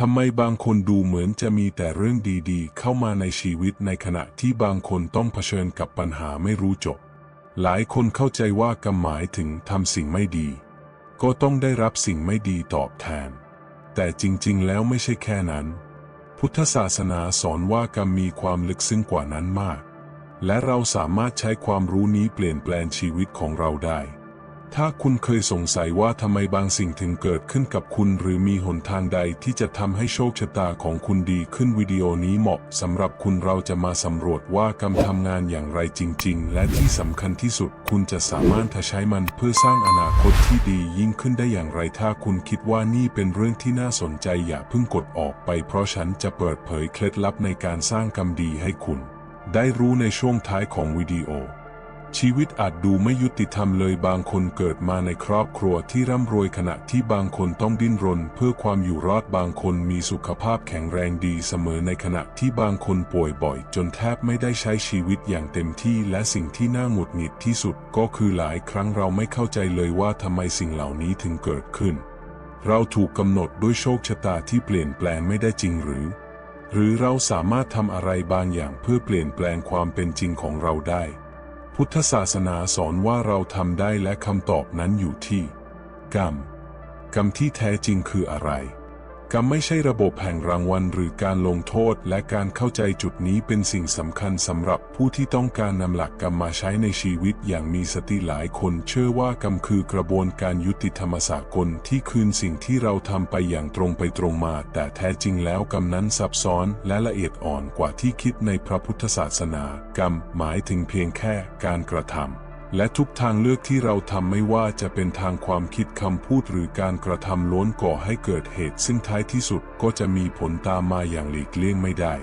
ทำไมบางคนดูเหมือนจะมีแต่เรื่องดีๆ เข้ามาในชีวิตในขณะที่บางคนต้องเผชิญกับปัญหาไม่รู้จบ หลายคนเข้าใจว่ากรรมหมายถึงทำสิ่งไม่ดี ก็ต้องได้รับสิ่งไม่ดีตอบแทน แต่จริงๆ แล้วไม่ใช่แค่นั้น พุทธศาสนาสอนว่ากรรมมีความลึกซึ้งกว่านั้นมาก และเราสามารถใช้ความรู้นี้เปลี่ยนแปลงชีวิตของเราได้ ถ้าคุณเคยสงสัยว่าทำไมบางสิ่งถึงเกิดขึ้นกับคุณ หรือมีหนทางใดที่จะทำให้โชคชะตาของคุณดีขึ้นวิดีโอนี้เหมาะสำหรับคุณเราจะมาสำรวจว่ากรรมทำงานอย่างไรจริง ๆ และที่สำคัญที่สุดคุณจะสามารถใช้มันเพื่อสร้างอนาคตที่ดียิ่งขึ้นได้อย่างไรถ้าคุณคิดว่านี่เป็นเรื่องที่น่าสนใจอย่าเพิ่งกดออกไป เพราะฉันจะเปิดเผยเคล็ดลับในการสร้างกรรมดีให้คุณ ได้รู้ในช่วงท้ายของวิดีโอ ชีวิตอาจดูไม่ยุติธรรมเลยบางคนเกิดมาในครอบครัวที่ร่ำรวยขณะที่บางคนต้องดิ้นรน เพื่อความอยู่รอดบางคนมีสุขภาพแข็งแรงดีเสมอในขณะที่บางคนป่วยบ่อย จนแทบไม่ได้ใช้ชีวิตอย่างเต็มที่และสิ่งที่น่าหงุดหงิดที่สุด ก็คือหลายครั้งเราไม่เข้าใจเลยว่าทำไมสิ่งเหล่านี้ถึงเกิดขึ้น เราถูกกำหนดด้วยโชคชะตาที่เปลี่ยนแปลงไม่ได้จริงหรือ หรือเราสามารถทำอะไรบางอย่างเพื่อเปลี่ยนแปลงความเป็นจริงของเราได้ พุทธศาสนาสอนว่าเราทำได้และคำตอบนั้นอยู่ที่ กรรม กรรมที่แท้จริงคืออะไร กรรมไม่ใช่ระบบแห่งรางวัลหรือการลงโทษ และการเข้าใจจุดนี้เป็นสิ่งสำคัญสำหรับผู้ที่ต้องการนำหลักกรรมมาใช้ในชีวิตอย่างมีสติหลายคนเชื่อว่ากรรมคือกระบวนการยุติธรรมสากลที่คืนสิ่งที่เราทำไปอย่างตรงไปตรงมา แต่แท้จริงแล้วกรรมนั้นซับซ้อนและละเอียดอ่อนกว่าที่คิดในพระพุทธศาสนา กรรมหมายถึงเพียงแค่การกระทำ และทุกทางเลือกที่เราทำไม่ว่าจะเป็นทางความคิดคำพูดหรือการกระทำล้วนก่อให้เกิดเหตุซึ่งท้ายที่สุดก็จะมีผลตามมาอย่างหลีกเลี่ยงไม่ได้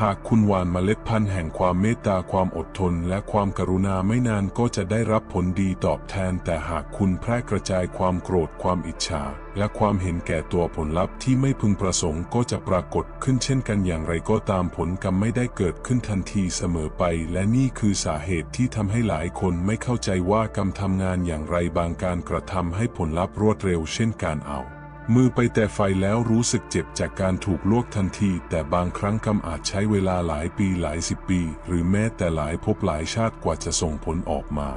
หากคุณหว่านเมล็ดพันธุ์แห่งความเมตตาความอดทนและความกรุณาไม่นานก็จะได้รับผลดีตอบแทน แต่หากคุณแพร่กระจายความโกรธความอิจฉา และความเห็นแก่ตัวผลลัพธ์ที่ไม่พึงประสงค์ก็จะปรากฏขึ้นเช่นกันอย่างไรก็ตามผลกรรมไม่ได้เกิดขึ้นทันทีเสมอไป และนี่คือสาเหตุที่ทำให้หลายคนไม่เข้าใจว่ากรรมทำงานอย่างไรบางการกระทำให้ผลลัพธ์รวดเร็วเช่นการเอา มือไปแต่ไฟแล้วรู้สึกเจ็บจากการถูกลวกทันที แต่บางครั้งกรรมอาจใช้เวลาหลายปีหลายสิบปี หรือแม้แต่หลายภพหลายชาติกว่าจะส่งผลออกมา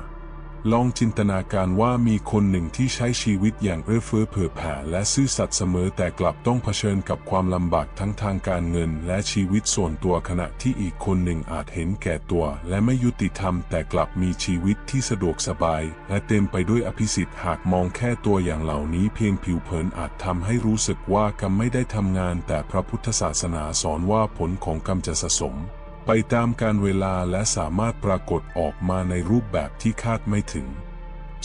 ลองจินตนาการว่ามีคนหนึ่งที่ใช้ชีวิตอย่างเอื้อเฟื้อเผื่อแผ่และซื่อสัตย์เสมอแต่กลับต้องเผชิญกับความลำบากทั้งทางการเงินและชีวิตส่วนตัวขณะที่อีกคนหนึ่งอาจเห็นแก่ตัว และไม่ยุติธรรมแต่กลับมีชีวิตที่สะดวกสบาย และเต็มไปด้วยอภิสิทธิ์หากมองแค่ตัวอย่างเหล่านี้เพียงผิวเผินอาจทำให้รู้สึกว่ากรรมไม่ได้ทำงาน แต่พระพุทธศาสนาสอนว่าผลของกรรมจะสะสม ไปตามการเวลาและสามารถปรากฏออกมาในรูปแบบที่คาดไม่ถึง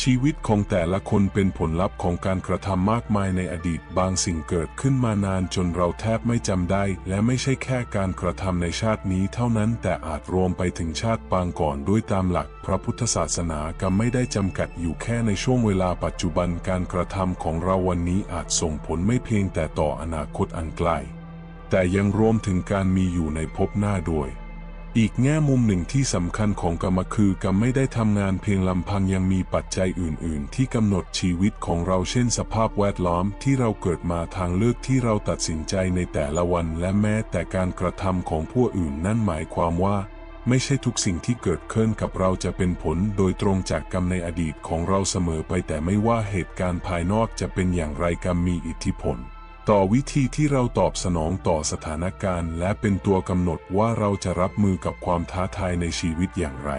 ชีวิตของแต่ละคนเป็นผลลัพธ์ของการกระทำมากมายในอดีตบางสิ่งเกิดขึ้นมานานจนเราแทบไม่จำได้ และไม่ใช่แค่การกระทำในชาตินี้เท่านั้นแต่อาจรวมไปถึงชาติปางก่อนด้วยตามหลัก พระพุทธศาสนากรรมไม่ได้จำกัดอยู่แค่ในช่วงเวลาปัจจุบันการกระทำของเราวันนี้อาจส่งผลไม่เพียงแต่ต่ออนาคตอันไกล แต่ยังรวมถึงการมีอยู่ในภพหน้าด้วย อีกแง่มุมหนึ่งที่สำคัญของกรรมคือกรรมไม่ได้ทำงานเพียงลำพังยังมีปัจจัยอื่น ๆ ที่กำหนดชีวิตของเราเช่นสภาพแวดล้อมที่เราเกิดมาทางเลือกที่เราตัดสินใจในแต่ละวัน และแม้แต่การกระทำของผู้อื่นนั่นหมายความว่า ไม่ใช่ทุกสิ่งที่เกิดขึ้นกับเราจะเป็นผลโดยตรงจากกรรมในอดีตของเราเสมอไปแต่ไม่ว่าเหตุการณ์ภายนอกจะเป็นอย่างไรกรรมมีอิทธิพล ต่อวิธีที่เราตอบสนองต่อสถานการณ์ และเป็นตัวกำหนดว่าเราจะรับมือกับความท้าทายในชีวิตอย่างไร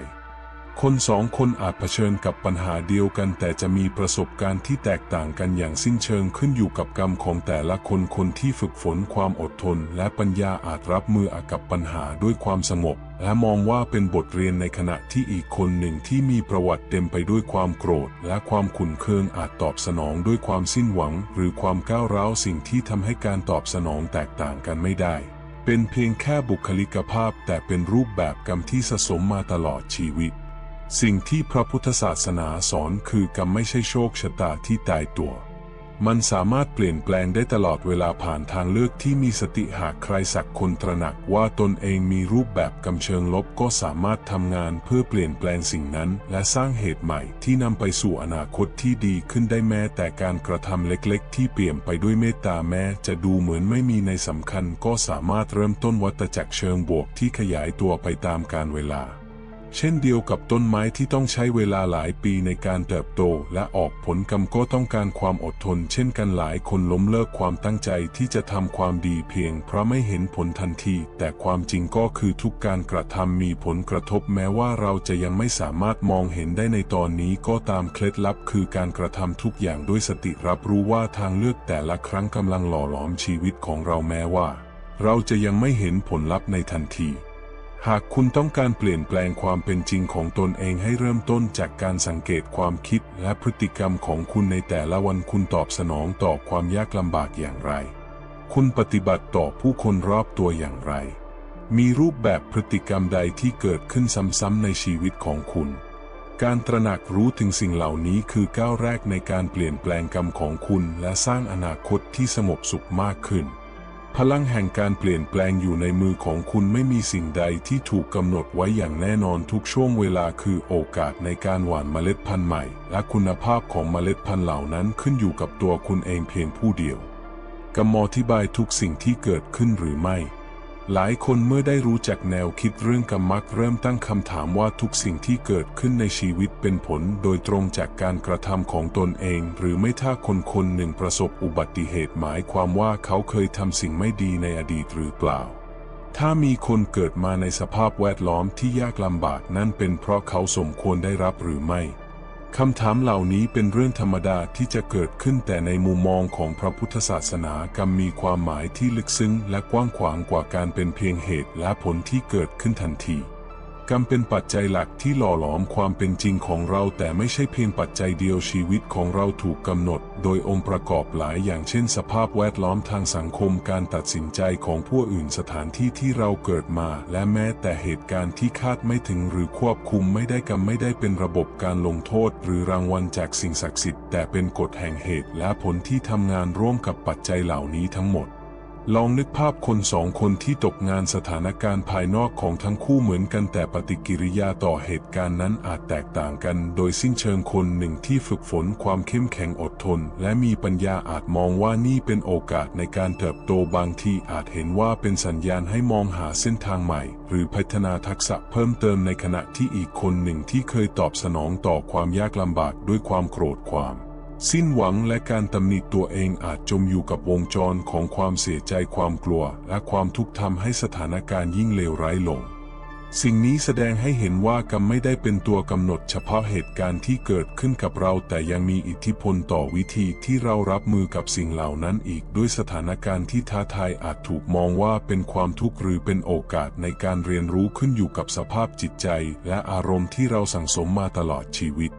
คนสองคนอาจเผชิญกับปัญหาเดียวกัน แต่จะมีประสบการณ์ที่แตกต่างกันอย่างสิ้นเชิงขึ้นอยู่กับกรรมของแต่ละคนคนที่ฝึกฝนความอดทน และปัญญาอาจรับมือกับปัญหาด้วยความสงบ และมองว่าเป็นบทเรียนในขณะที่อีกคนหนึ่งที่มีประวัติเต็มไปด้วยความโกรธ และความขุ่นเคืองอาจตอบสนองด้วยความสิ้นหวัง หรือความก้าวร้าวสิ่งที่ทำให้การตอบสนองแตกต่างกันไม่ได้เป็นเพียงแค่บุคลิกภาพแต่เป็นรูปแบบกรรมที่สะสมมาตลอดชีวิต สิ่งที่พระพุทธศาสนาสอนคือกรรมไม่ใช่โชคชะตาที่ตายตัว มันสามารถเปลี่ยนแปลงได้ตลอดเวลาผ่านทางเลือกที่มีสติหากใครสักคนตระหนักว่าตนเองมีรูปแบบกำเชิงลบก็สามารถทำงานเพื่อเปลี่ยนแปลงสิ่งนั้น และสร้างเหตุใหม่ที่นำไปสู่อนาคตที่ดีขึ้นได้แม้แต่การกระทำเล็กๆ ที่เปี่ยมไปด้วยเมตตาแม้จะดูเหมือนไม่มีในสำคัญ ก็สามารถเริ่มต้นวัตจักรเชิงบวกที่ขยายตัวไปตามกาลเวลา เช่นเดียวกับต้นไม้ที่ต้องใช้เวลาหลายปีในการเติบโตและออกผลกำก็ต้องการความอดทน เช่นกันหลายคนล้มเลิกความตั้งใจที่จะทำความดีเพียงเพราะไม่เห็นผลทันที แต่ความจริงก็คือทุกการกระทำมีผลกระทบแม้ว่าเราจะยังไม่สามารถมองเห็นได้ในตอนนี้ก็ตามเคล็ดลับคือการกระทำทุกอย่างด้วยสติรับรู้ว่าทางเลือกแต่ละครั้งกำลังหล่อหลอมชีวิตของเราแม้ว่า เราจะยังไม่เห็นผลลัพธ์ในทันที หากคุณต้องการเปลี่ยนแปลงความเป็นจริงของตนเองให้เริ่มต้นจากการสังเกตความคิดและพฤติกรรมของคุณในแต่ละวันคุณตอบสนองต่อความยากลำบากอย่างไร คุณปฏิบัติต่อผู้คนรอบตัวอย่างไร มีรูปแบบพฤติกรรมใดที่เกิดขึ้นซ้ำๆในชีวิตของคุณ การตระหนักรู้ถึงสิ่งเหล่านี้คือก้าวแรกในการเปลี่ยนแปลงกรรมของคุณ และสร้างอนาคตที่สงบสุขมากขึ้น พลังแห่งการเปลี่ยนแปลงอยู่ในมือของคุณไม่มีสิ่งใดที่ถูกกำหนดไว้อย่างแน่นอนทุกช่วงเวลาคือโอกาสในการหว่านเมล็ดพันธุ์ใหม่ และคุณภาพของเมล็ดพันธุ์เหล่านั้นขึ้นอยู่กับตัวคุณเองเพียงผู้เดียวกมอธิบายทุกสิ่งที่เกิดขึ้นหรือไม่ หลายคนเมื่อได้รู้จักแนวคิดเรื่องกรรมมักเริ่มตั้งคำถามว่าทุกสิ่งที่เกิดขึ้นในชีวิตเป็นผลโดยตรงจากการกระทำของตนเอง หรือไม่ถ้าคนคนหนึ่งประสบอุบัติเหตุหมายความว่าเขาเคยทำสิ่งไม่ดีในอดีตหรือเปล่า ถ้ามีคนเกิดมาในสภาพแวดล้อมที่ยากลำบากนั่นเป็นเพราะเขาสมควรได้รับหรือไม่ คำถามเหล่านี้เป็นเรื่องธรรมดาที่จะเกิดขึ้นแต่ในมุมมองของพระพุทธศาสนากรรมมีความหมายที่ลึกซึ้งและกว้างขวางกว่าการเป็นเพียงเหตุและผลที่เกิดขึ้นทันที กรรมเป็นปัจจัยหลักที่หล่อหลอมความเป็นจริงของเราแต่ไม่ใช่เพียงปัจจัยเดียวชีวิตของเราถูกกำหนด โดยองค์ประกอบหลายอย่างเช่นสภาพแวดล้อมทางสังคมการตัดสินใจของผู้อื่นสถานที่ที่เราเกิดมา และแม้แต่เหตุการณ์ที่คาดไม่ถึงหรือควบคุมไม่ได้กรรมไม่ได้เป็นระบบการลงโทษ หรือรางวัลจากสิ่งศักดิ์สิทธิ์แต่เป็นกฎแห่งเหตุและผลที่ทำงานร่วมกับปัจจัยเหล่านี้ทั้งหมด ลองนึกภาพคนสองคนที่ตกงานสถานการณ์ภายนอกของทั้งคู่เหมือนกันแต่ปฏิกิริยาต่อเหตุการณ์นั้นอาจแตกต่างกัน โดยสิ้นเชิงคนหนึ่งที่ฝึกฝนความเข้มแข็งอดทน และมีปัญญาอาจมองว่านี่เป็นโอกาสในการเติบโตบางทีอาจเห็นว่าเป็นสัญญาณให้มองหาเส้นทางใหม่ หรือพัฒนาทักษะเพิ่มเติมในขณะที่อีกคนหนึ่งที่เคยตอบสนองต่อความยากลำบากด้วยความโกรธความ สิ้นหวังและการตำหนิตัวเองอาจจมอยู่กับวงจรของความเสียใจความกลัว และความทุกข์ทำให้สถานการณ์ยิ่งเลวร้ายลง สิ่งนี้แสดงให้เห็นว่ากรรมไม่ได้เป็นตัวกำหนดเฉพาะเหตุการณ์ที่เกิดขึ้นกับเรา แต่ยังมีอิทธิพลต่อวิธีที่เรารับมือกับสิ่งเหล่านั้นอีก ด้วยสถานการณ์ที่ท้าทายอาจถูกมองว่าเป็นความทุกข์หรือเป็นโอกาสในการเรียนรู้ขึ้นอยู่กับสภาพจิตใจ และอารมณ์ที่เราสั่งสมมาตลอดชีวิต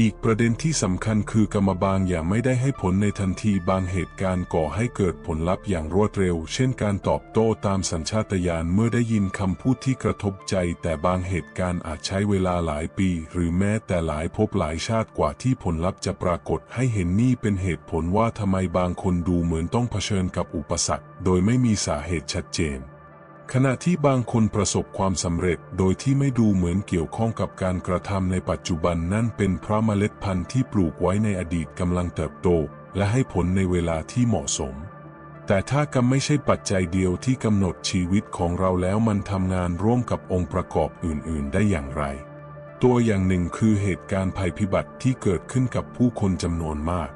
อีกประเด็นที่สำคัญคือกรรมบางอย่างไม่ได้ให้ผลในทันทีบางเหตุการณ์ก่อให้เกิดผลลัพธ์อย่างรวดเร็ว เช่นการตอบโต้ตามสัญชาตญาณเมื่อได้ยินคำพูดที่กระทบใจ แต่บางเหตุการณ์อาจใช้เวลาหลายปี หรือแม้แต่หลายภพหลายชาติกว่าที่ผลลัพธ์จะปรากฏให้เห็นนี่เป็นเหตุผลว่าทำไมบางคนดูเหมือนต้องเผชิญกับอุปสรรค โดยไม่มีสาเหตุชัดเจน ขณะที่บางคนประสบความสำเร็จโดยที่ไม่ดูเหมือนเกี่ยวข้องกับการกระทำในปัจจุบันนั่นเป็นเพราะเมล็ดพันธุ์ที่ปลูกไว้ในอดีตกำลังเติบโต และให้ผลในเวลาที่เหมาะสม แต่ถ้ากรรมไม่ใช่ปัจจัยเดียวที่กำหนดชีวิตของเราแล้วมันทำงานร่วมกับองค์ประกอบอื่น ๆ ได้อย่างไร ตัวอย่างหนึ่งคือเหตุการณ์ภัยพิบัติที่เกิดขึ้นกับผู้คนจำนวนมาก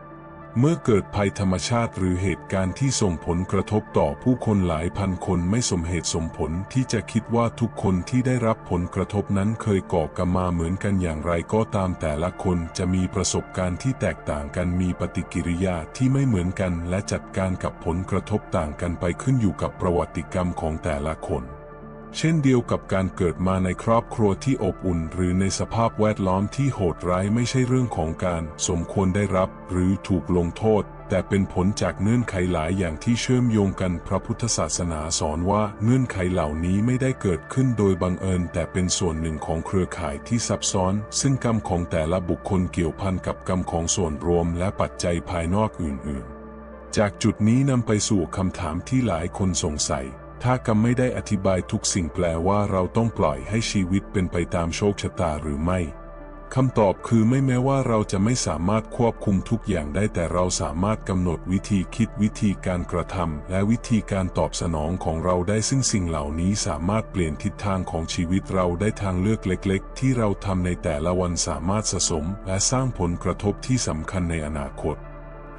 เมื่อเกิดภัยธรรมชาติหรือเหตุการณ์ที่ส่งผลกระทบต่อผู้คนหลายพันคนไม่สมเหตุสมผลที่จะคิดว่าทุกคนที่ได้รับผลกระทบนั้นเคยก่อกรรมมาเหมือนกันอย่างไรก็ตามแต่ละคนจะมีประสบการณ์ที่แตกต่างกันมีปฏิกิริยาที่ไม่เหมือนกันและจัดการกับผลกระทบต่างกันไปขึ้นอยู่กับประวัติกรรมของแต่ละคน เช่นเดียวกับการเกิดมาในครอบครัวที่อบอุ่น หรือในสภาพแวดล้อมที่โหดร้ายไม่ใช่เรื่องของการสมควรได้รับหรือถูกลงโทษ แต่เป็นผลจากเงื่อนไขหลายอย่างที่เชื่อมโยงกันพระพุทธศาสนาสอนว่าเงื่อนไขเหล่านี้ไม่ได้เกิดขึ้นโดยบังเอิญ แต่เป็นส่วนหนึ่งของเครือข่ายที่ซับซ้อน ซึ่งกรรมของแต่ละบุคคลเกี่ยวพันกับกรรมของส่วนรวม และปัจจัยภายนอกอื่น ๆ จากจุดนี้นำไปสู่คำถามที่หลายคนสงสัย ถ้ากรรมไม่ได้อธิบายทุกสิ่งแปลว่าเราต้องปล่อยให้ชีวิตเป็นไปตามโชคชะตาหรือไม่คำตอบคือไม่แม้ว่าเราจะไม่สามารถควบคุมทุกอย่างได้แต่เราสามารถกำหนดวิธีคิดวิธีการกระทำและวิธีการตอบสนองของเราได้ซึ่งสิ่งเหล่านี้สามารถเปลี่ยนทิศทางของชีวิตเราได้ทางเลือกเล็ก ๆ ที่เราทำในแต่ละวันสามารถสะสม และสร้างผลกระทบที่สำคัญในอนาคต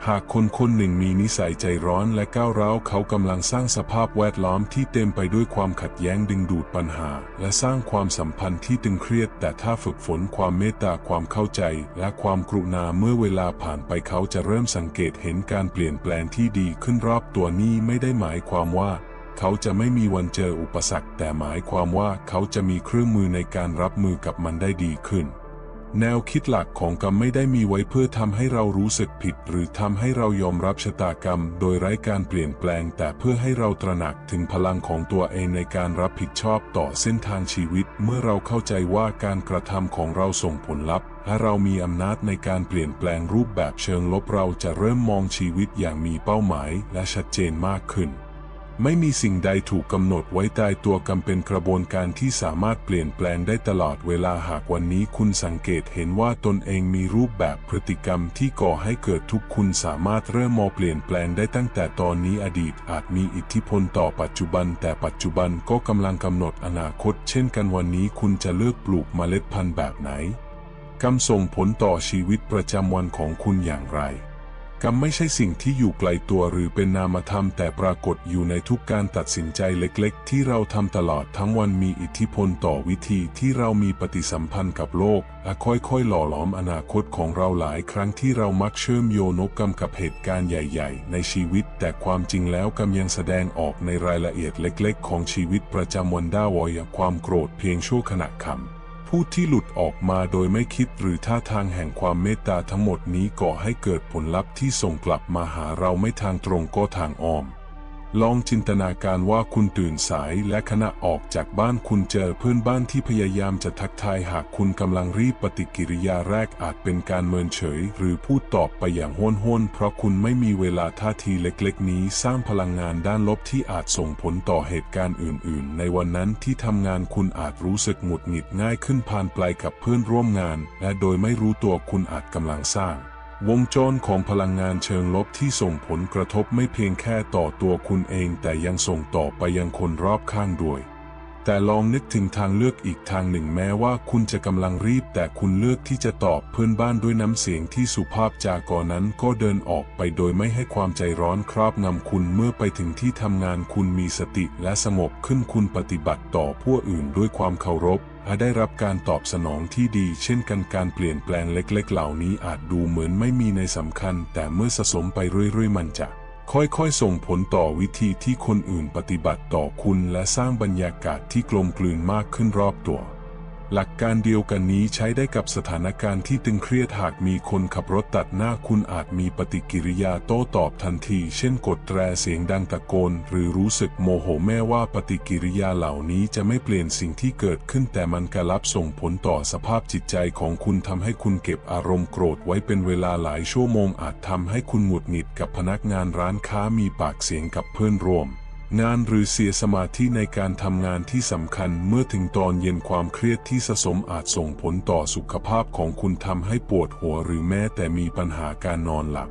หากคนคนหนึ่งมีนิสัยใจร้อนและก้าวร้าวเขากำลังสร้างสภาพแวดล้อมที่เต็มไปด้วยความขัดแย้งดึงดูดปัญหา และสร้างความสัมพันธ์ที่ตึงเครียด แต่ถ้าฝึกฝนความเมตตาความเข้าใจ และความกรุณาเมื่อเวลาผ่านไปเขาจะเริ่มสังเกตเห็นการเปลี่ยนแปลงที่ดีขึ้นรอบตัวนี้ไม่ได้หมายความว่าเขาจะไม่มีวันเจออุปสรรค แต่หมายความว่าเขาจะมีเครื่องมือในการรับมือกับมันได้ดีขึ้น แนวคิดหลักของกรรมไม่ได้มีไว้เพื่อทำให้เรารู้สึกผิด หรือทำให้เรายอมรับชะตากรรม โดยไร้การเปลี่ยนแปลง แต่เพื่อให้เราตระหนักถึงพลังของตัวเองในการรับผิดชอบต่อเส้นทางชีวิต เมื่อเราเข้าใจว่าการกระทำของเราส่งผลลัพธ์และเรามีอำนาจในการเปลี่ยนแปลงรูปแบบเชิงลบเราจะเริ่มมองชีวิตอย่างมีเป้าหมาย และชัดเจนมากขึ้น ไม่มีสิ่งใดถูกกำหนดไว้ตายตัวกรรมเป็นกระบวนการที่สามารถเปลี่ยนแปลงได้ตลอดเวลาหากวันนี้คุณสังเกตเห็นว่าตนเองมีรูปแบบพฤติกรรมที่ก่อให้เกิดทุกข์คุณสามารถเริ่มมองเปลี่ยนแปลงได้ตั้งแต่ตอนนี้อดีตอาจมีอิทธิพลต่อปัจจุบัน แต่ปัจจุบันก็กำลังกำหนดอนาคต เช่นกันวันนี้คุณจะเลือกปลูกเมล็ดพันธุ์แบบไหนกรรมส่งผลต่อชีวิตประจำวันของคุณอย่างไร กรรมไม่ใช่สิ่งที่อยู่ไกลตัวหรือเป็นนามธรรมแต่ปรากฏอยู่ในทุกการตัดสินใจเล็กๆ ที่เราทำตลอดทั้งวันมีอิทธิพลต่อวิธีที่เรามีปฏิสัมพันธ์กับโลกและค่อยๆ หล่อหลอมอนาคตของเราหลายครั้งที่เรามักเชื่อมโยงกรรมกับเหตุการณ์ใหญ่ ๆ ในชีวิต แต่ความจริงแล้วกรรมยังแสดงออกในรายละเอียดเล็ก ๆ ของชีวิตประจำวันได้วอยความโกรธเพียงชั่วขณะคำ พูดที่หลุดออกมาโดยไม่คิดหรือท่าทางแห่งความเมตตาทั้งหมดนี้ก่อให้เกิดผลลัพธ์ที่ส่งกลับมาหาเราไม่ทางตรงก็ทางอ้อม ลองจินตนาการว่าคุณตื่นสายและขณะออกจากบ้านคุณเจอเพื่อนบ้านที่พยายามจะทักทายหากคุณกำลังรีบปฏิกิริยาแรกอาจเป็นการเมินเฉย หรือพูดตอบไปอย่างห้นห้นๆเพราะคุณไม่มีเวลาท่าทีเล็กๆ นี้สร้างพลังงานด้านลบที่อาจส่งผลต่อเหตุการณ์อื่น ๆ ในวันนั้นที่ทำงานคุณอาจรู้สึกหงุดหงิดง่ายขึ้นผ่านปลายกับเพื่อนร่วมงาน และโดยไม่รู้ตัวคุณอาจกำลังสร้าง วงจรของพลังงานเชิงลบที่ส่งผลกระทบไม่เพียงแค่ต่อตัวคุณเอง แต่ยังส่งต่อไปยังคนรอบข้างด้วย แต่ลองนึกถึงทางเลือกอีกทางหนึ่งแม้ว่าคุณจะกำลังรีบ แต่คุณเลือกที่จะตอบเพื่อนบ้านด้วยน้ำเสียงที่สุภาพจาก่อนนั้นก็เดินออกไปโดยไม่ให้ความใจร้อนครอบงำคุณเมื่อไปถึงที่ทำงานคุณมีสติและสงบขึ้นคุณปฏิบัติต่อผู้อื่นด้วยความเคารพ อาจได้รับการตอบสนองที่ดีเช่นกันการเปลี่ยนแปลงเล็กๆ เหล่านี้อาจดูเหมือนไม่มีในสำคัญ แต่เมื่อสะสมไปเรื่อยๆ มันจะค่อยๆ ส่งผลต่อวิธีที่คนอื่นปฏิบัติต่อคุณ และสร้างบรรยากาศที่กลมกลืนมากขึ้นรอบตัว หลักการเดียวกันนี้ใช้ได้กับสถานการณ์ที่ตึงเครียดหากมีคนขับรถตัดหน้าคุณอาจมีปฏิกิริยาโต้ตอบทันที เช่นกดแตรเสียงดังตะโกน หรือรู้สึกโมโหแม้ว่าปฏิกิริยาเหล่านี้จะไม่เปลี่ยนสิ่งที่เกิดขึ้น แต่มันกระลับส่งผลต่อสภาพจิตใจของคุณทำให้คุณเก็บอารมณ์โกรธไว้เป็นเวลาหลายชั่วโมงอาจทำให้คุณหงุดหงิดกับพนักงานร้านค้ามีปากเสียงกับเพื่อนร่วม งานหรือเสียสมาธิในการทำงานที่สำคัญเมื่อถึงตอนเย็นความเครียดที่สะสมอาจส่งผลต่อสุขภาพของคุณทำให้ปวดหัวหรือแม้แต่มีปัญหาการนอนหลับ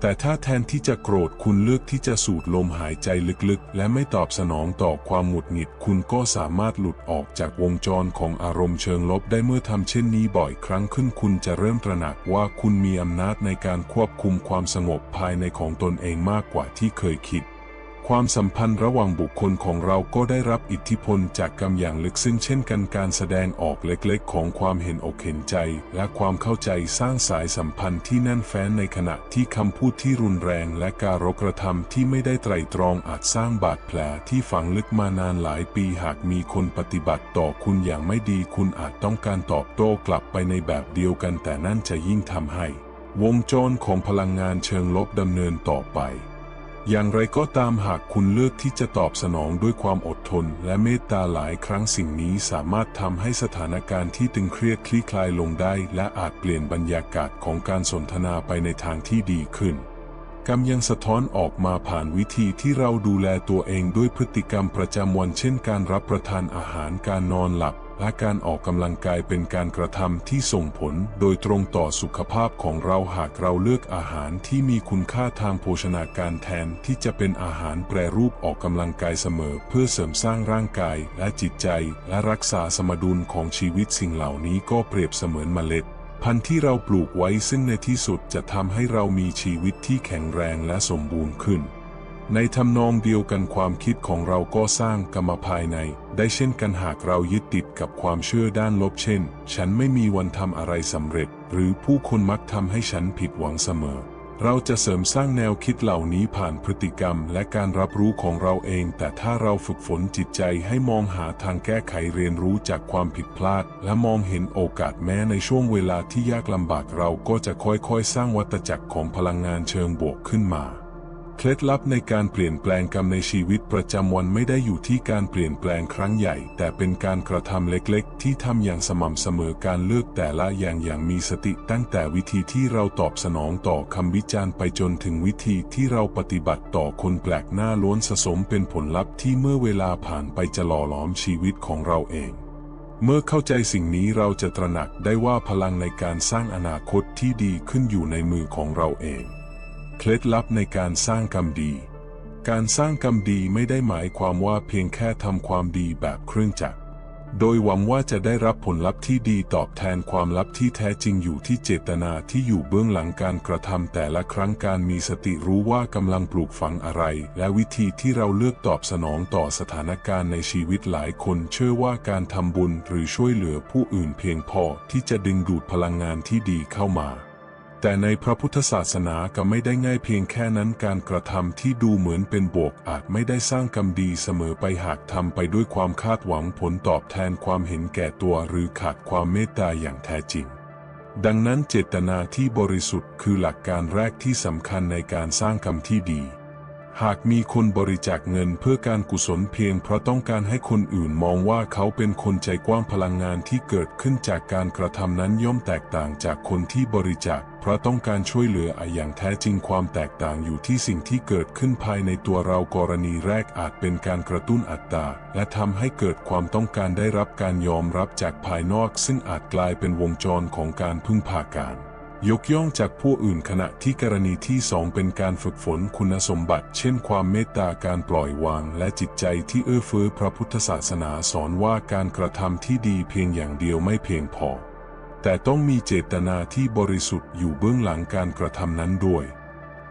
แต่ถ้าแทนที่จะโกรธคุณเลือกที่จะสูดลมหายใจลึกๆ และไม่ตอบสนองต่อความหงุดหงิดคุณก็สามารถหลุดออกจากวงจรของอารมณ์เชิงลบได้เมื่อทำเช่นนี้บ่อยครั้งขึ้นคุณจะเริ่มตระหนักว่าคุณมีอำนาจในการควบคุมความสงบภายในของตนเองมากกว่าที่เคยคิด ความสัมพันธ์ระหว่างบุคคลของเราก็ได้รับอิทธิพลจากกรรมอย่างลึกซึ้งเช่นกันการแสดงออกเล็กๆ ของความเห็นอกเห็นใจ และความเข้าใจสร้างสายสัมพันธ์ที่แน่นแฟ้นในขณะที่คำพูดที่รุนแรง และการกระทำที่ไม่ได้ไตร่ตรองอาจสร้างบาดแผลที่ฝังลึกมานานหลายปีหากมีคนปฏิบัติต่อคุณอย่างไม่ดี คุณอาจต้องการตอบโต้กลับไปในแบบเดียวกัน แต่นั่นจะยิ่งทำให้ วงจรของพลังงานเชิงลบดำเนินต่อไป อย่างไรก็ตามหากคุณเลือกที่จะตอบสนองด้วยความอดทนและเมตตาหลายครั้งสิ่งนี้สามารถทำให้สถานการณ์ที่ตึงเครียดคลี่คลายลงได้และอาจเปลี่ยนบรรยากาศของการสนทนาไปในทางที่ดีขึ้นกรรมยังสะท้อนออกมาผ่านวิธีที่เราดูแลตัวเองด้วยพฤติกรรมประจำวันเช่นการรับประทานอาหารการนอนหลับ และการออกกำลังกายเป็นการกระทำที่ส่งผลโดยตรงต่อสุขภาพของเราหากเราเลือกอาหารที่มีคุณค่าทางโภชนาการแทนที่จะเป็นอาหารแปรรูปออกกำลังกายเสมอ เพื่อเสริมสร้างร่างกายและจิตใจ และรักษาสมดุลของชีวิตสิ่งเหล่านี้ก็เปรียบเสมือนเมล็ด พันธุ์ที่เราปลูกไว้ซึ่งในที่สุดจะทำให้เรามีชีวิตที่แข็งแรงและสมบูรณ์ขึ้น ในทำนองเดียวกันความคิดของเราก็สร้างกรรมภายใน ได้เช่นกันหากเรายึดติดกับความเชื่อด้านลบเช่น ฉันไม่มีวันทำอะไรสำเร็จ หรือผู้คนมักทำให้ฉันผิดหวังเสมอ เราจะเสริมสร้างแนวคิดเหล่านี้ผ่านพฤติกรรมและการรับรู้ของเราเอง แต่ถ้าเราฝึกฝนจิตใจให้มองหาทางแก้ไขเรียนรู้จากความผิดพลาด และมองเห็นโอกาสแม้ในช่วงเวลาที่ยากลำบากเราก็จะค่อยๆ สร้างวัตจักรของพลังงานเชิงบวกขึ้นมา เคล็ดลับในการเปลี่ยนแปลงกรรมในชีวิตประจำวันไม่ได้อยู่ที่การเปลี่ยนแปลงครั้งใหญ่ แต่เป็นการกระทำเล็กๆ ที่ทำอย่างสม่ำเสมอการเลือกแต่ละอย่างอย่างมีสติตั้งแต่วิธีที่เราตอบสนองต่อคำวิจารณ์ไปจนถึงวิธีที่เราปฏิบัติต่อคนแปลกหน้าล้วนสะสมเป็นผลลัพธ์ที่เมื่อเวลาผ่านไปจะหล่อหลอมชีวิตของเราเองเมื่อเข้าใจสิ่งนี้เราจะตระหนักได้ว่าพลังในการสร้างอนาคตที่ดีขึ้นอยู่ในมือของเราเอง เคล็ดลับในการสร้างกรรมดี การสร้างกรรมดีไม่ได้หมายความว่าเพียงแค่ทำความดีแบบเครื่องจักร โดยหวังว่าจะได้รับผลลัพธ์ที่ดีตอบแทนความลับที่แท้จริงอยู่ที่เจตนาที่อยู่เบื้องหลังการกระทำแต่ละครั้งการมีสติรู้ว่ากำลังปลูกฝังอะไร และวิธีที่เราเลือกตอบสนองต่อสถานการณ์ในชีวิตหลายคนเชื่อว่าการทำบุญหรือช่วยเหลือผู้อื่นเพียงพอที่จะดึงดูดพลังงานที่ดีเข้ามา แต่ในพระพุทธศาสนาก็ไม่ได้ง่ายเพียงแค่นั้นการกระทำที่ดูเหมือนเป็นบวกอาจไม่ได้สร้างกรรมดีเสมอไปหากทำไปด้วยความคาดหวังผลตอบแทนความเห็นแก่ตัวหรือขาดความเมตตาอย่างแท้จริง ดังนั้นเจตนาที่บริสุทธิ์คือหลักการแรกที่สำคัญในการสร้างกรรมที่ดี หากมีคนบริจาคเงินเพื่อการกุศลเพียงเพราะต้องการให้คนอื่นมองว่าเขาเป็นคนใจกว้างพลังงานที่เกิดขึ้นจากการกระทำนั้นย่อมแตกต่างจากคนที่บริจาคเพราะต้องการช่วยเหลืออย่างแท้จริงความแตกต่างอยู่ที่สิ่งที่เกิดขึ้นภายในตัวเรากรณีแรกอาจเป็นการกระตุ้นอัตตาและทำให้เกิดความต้องการได้รับการยอมรับจากภายนอก ซึ่งอาจกลายเป็นวงจรของการพึ่งพาการ ยกย่องจากผู้อื่นขณะที่กรณีที่สองเป็นการฝึกฝนคุณสมบัติ เช่นความเมตตาการปล่อยวาง และจิตใจที่เอื้อเฟื้อพระพุทธศาสนาสอนว่าการกระทำที่ดีเพียงอย่างเดียวไม่เพียงพอ แต่ต้องมีเจตนาที่บริสุทธิ์อยู่เบื้องหลังการกระทำนั้นด้วย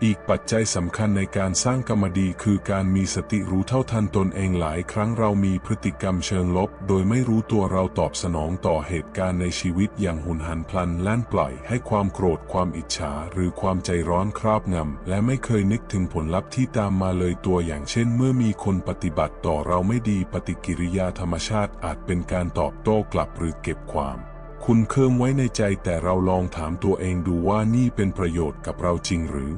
อีกปัจจัยสำคัญในการสร้างกรรมดีคือการมีสติรู้เท่าทันตนเองหลายครั้งเรามีพฤติกรรมเชิงลบ โดยไม่รู้ตัวเราตอบสนองต่อเหตุการณ์ในชีวิตอย่างหุนหันพลันแล่นปล่อยให้ความโกรธความอิจฉา หรือความใจร้อนครอบงำและไม่เคยนึกถึงผลลัพธ์ที่ตามมาเลยตัวอย่างเช่น เมื่อมีคนปฏิบัติต่อเราไม่ดีปฏิกิริยาธรรมชาติอาจเป็นการตอบโต้กลับหรือเก็บความคุณเคิมไว้ในใจแต่เราลองถามตัวเองดูว่านี่เป็นประโยชน์กับเราจริงหรือ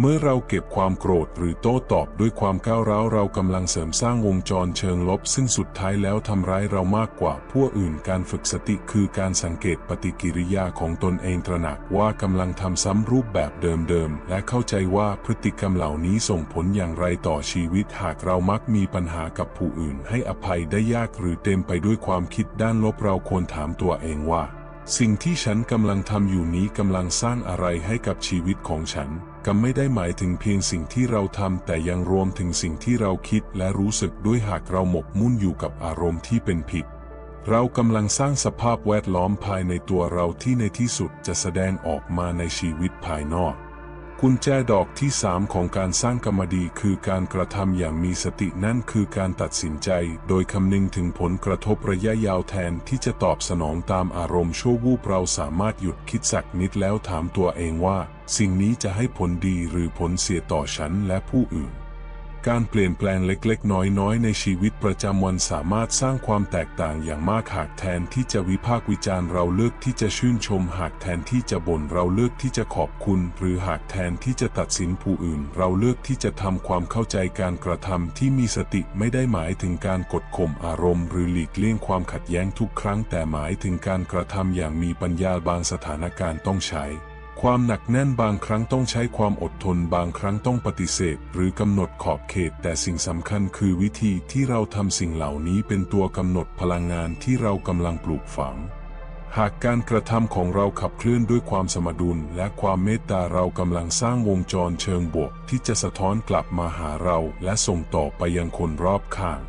เมื่อเราเก็บความโกรธหรือโต้ตอบด้วยความก้าวร้าวเรากำลังเสริมสร้างวงจรเชิงลบ ซึ่งสุดท้ายแล้วทำร้ายเรามากกว่าผู้อื่นการฝึกสติคือการสังเกตปฏิกิริยาของตนเองตระหนักว่ากำลังทำซ้ำรูปแบบเดิมๆ และเข้าใจว่าพฤติกรรมเหล่านี้ส่งผลอย่างไรต่อชีวิตหากเรามักมีปัญหากับผู้อื่น ให้อภัยได้ยากหรือเต็มไปด้วยความคิดด้านลบเราควรถามตัวเองว่า สิ่งที่ฉันกำลังทำอยู่นี้กำลังสร้างอะไรให้กับชีวิตของฉันกำไม่ได้หมายถึงเพียงสิ่งที่เราทำแต่ยังรวมถึงสิ่งที่เราคิดและรู้สึกด้วยหากเราหมกมุ่นอยู่กับอารมณ์ที่เป็นผิด เรากำลังสร้างสภาพแวดล้อมภายในตัวเราที่ในที่สุดจะแสดงออกมาในชีวิตภายนอก กุญแจดอกที่สามของการสร้างกรรมดีคือการกระทำอย่างมีสตินั่นคือการตัดสินใจ โดยคำนึงถึงผลกระทบระยะยาวแทนที่จะตอบสนองตามอารมณ์ชั่ววูบเราสามารถหยุดคิดสักนิดแล้วถามตัวเองว่า สิ่งนี้จะให้ผลดีหรือผลเสียต่อฉันและผู้อื่น การเปลี่ยนแปลงเล็กๆ น้อยๆ ในชีวิตประจำวันสามารถสร้างความแตกต่างอย่างมากหากแทนที่จะวิพากษ์วิจารณ์เราเลือกที่จะชื่นชม หากแทนที่จะบ่นเราเลือกที่จะขอบคุณ หรือหากแทนที่จะตัดสินผู้อื่น เราเลือกที่จะทำความเข้าใจการกระทำที่มีสติไม่ได้หมายถึงการกดข่มอารมณ์ หรือหลีกเลี่ยงความขัดแย้งทุกครั้ง แต่หมายถึงการกระทำอย่างมีปัญญาบางสถานการณ์ต้องใช้ ความหนักแน่นบางครั้งต้องใช้ความอดทนบางครั้งต้องปฏิเสธ หรือกำหนดขอบเขต แต่สิ่งสำคัญคือวิธีที่เราทำสิ่งเหล่านี้เป็นตัวกำหนดพลังงานที่เรากำลังปลูกฝัง หากการกระทำของเราขับเคลื่อนด้วยความสมดุล และความเมตตาเรากำลังสร้างวงจรเชิงบวก ที่จะสะท้อนกลับมาหาเรา และส่งต่อไปยังคนรอบข้าง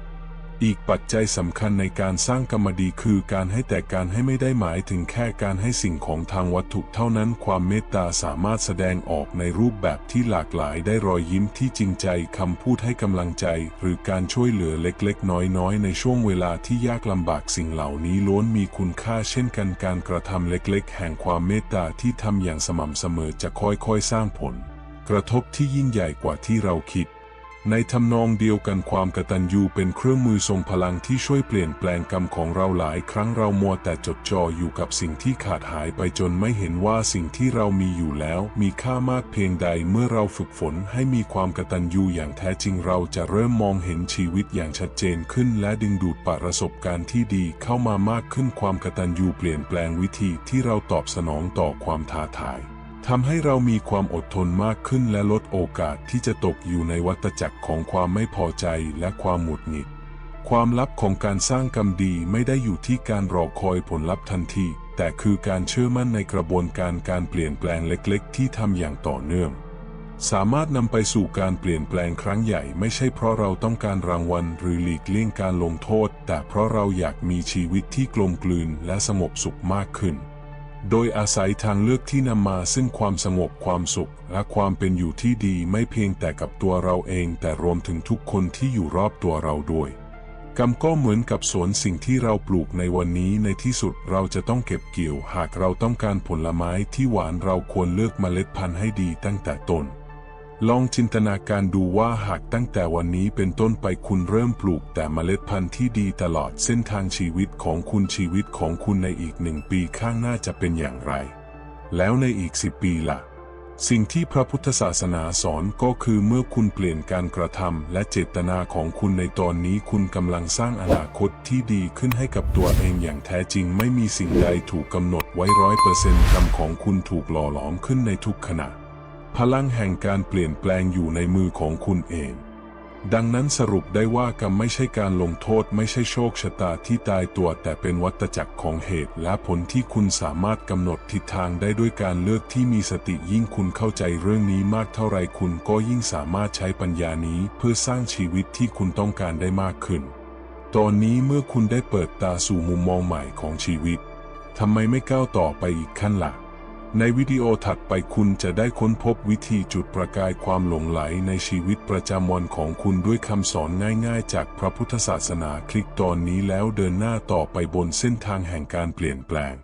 อีกปัจจัยสำคัญในการสร้างกรรมดีคือการให้แต่การให้ไม่ได้หมายถึงแค่การให้สิ่งของทางวัตถุเท่านั้น ความเมตตาสามารถแสดงออกในรูปแบบที่หลากหลายได้รอยยิ้มที่จริงใจคำพูดให้กำลังใจ หรือการช่วยเหลือเล็กๆ น้อยๆ ในช่วงเวลาที่ยากลำบากสิ่งเหล่านี้ล้วนมีคุณค่าเช่นกันการกระทำเล็กๆ แห่งความเมตตาที่ทำอย่างสม่ำเสมอจะค่อยๆ สร้างผล กระทบที่ยิ่งใหญ่กว่าที่เราคิด ในทำนองเดียวกันความกตัญญูเป็นเครื่องมือทรงพลังที่ช่วยเปลี่ยนแปลงกรรมของเราหลายครั้งเรามัวแต่จดจ่ออยู่กับสิ่งที่ขาดหายไปจนไม่เห็นว่าสิ่งที่เรามีอยู่แล้ว มีค่ามากเพียงใดเมื่อเราฝึกฝนให้มีความกตัญญูอย่างแท้จริงเราจะเริ่มมองเห็นชีวิตอย่างชัดเจนขึ้น และดึงดูดประสบการณ์ที่ดีเข้ามามากขึ้นความกตัญญูเปลี่ยนแปลงวิธีที่เราตอบสนองต่อความท้าทาย ทำให้เรามีความอดทนมากขึ้นและลดโอกาสที่จะตกอยู่ในวัฏจักรของความไม่พอใจและความหงุดหงิด ความลับของการสร้างกรรมดีไม่ได้อยู่ที่การรอคอยผลลัพธ์ทันที แต่คือการเชื่อมั่นในกระบวนการการเปลี่ยนแปลงเล็กๆ ที่ทำอย่างต่อเนื่อง สามารถนำไปสู่การเปลี่ยนแปลงครั้งใหญ่ไม่ใช่เพราะเราต้องการรางวัลหรือหลีกเลี่ยงการลงโทษ แต่เพราะเราอยากมีชีวิตที่กลมกลืนและสงบสุขมากขึ้น โดยอาศัยทางเลือกที่นำมาซึ่งความสงบความสุข และความเป็นอยู่ที่ดีไม่เพียงแต่กับตัวเราเอง แต่รวมถึงทุกคนที่อยู่รอบตัวเราด้วย กรรมก็เหมือนกับสวนสิ่งที่เราปลูกในวันนี้ในที่สุดเราจะต้องเก็บเกี่ยว หากเราต้องการผลไม้ที่หวานเราควรเลือกเมล็ดพันธุ์ให้ดีตั้งแต่ต้น ลองจินตนาการดูว่าหากตั้งแต่วันนี้เป็นต้นไปคุณเริ่มปลูกแต่เมล็ดพันธุ์ที่ดีตลอดเส้นทางชีวิตของคุณชีวิตของคุณในอีกหนึ่งปีข้างหน้าจะเป็นอย่างไร แล้วในอีกสิบปีล่ะ สิ่งที่พระพุทธศาสนาสอนก็คือเมื่อคุณเปลี่ยนการกระทำและเจตนาของคุณในตอนนี้คุณกำลังสร้างอนาคตที่ดีขึ้นให้กับตัวเองอย่างแท้จริงไม่มีสิ่งใดถูกกำหนดไว้ร้อยเปอร์เซ็นต์กรรมของคุณถูกหล่อหลอมขึ้นในทุกขณะ พลังแห่งการเปลี่ยนแปลงอยู่ในมือของคุณเอง ดังนั้นสรุปได้ว่ากรรมไม่ใช่การลงโทษไม่ใช่โชคชะตาที่ตายตัว แต่เป็นวัฏจักรของเหตุและผลที่คุณสามารถกำหนดทิศทางได้ด้วยการเลือกที่มีสติยิ่งคุณเข้าใจเรื่องนี้มากเท่าไรคุณก็ยิ่งสามารถใช้ปัญญานี้เพื่อสร้างชีวิตที่คุณต้องการได้มากขึ้น ตอนนี้เมื่อคุณได้เปิดตาสู่มุมมองใหม่ของชีวิตทำไมไม่ก้าวต่อไปอีกขั้นล่ะ ในวิดีโอถัดไปคุณจะได้ค้นพบวิธีจุดประกายความหลงไหลในชีวิตประจำวันของคุณด้วยคำสอนง่ายๆ จากพระพุทธศาสนาคลิกตอนนี้แล้วเดินหน้าต่อไปบนเส้นทางแห่งการเปลี่ยนแปลง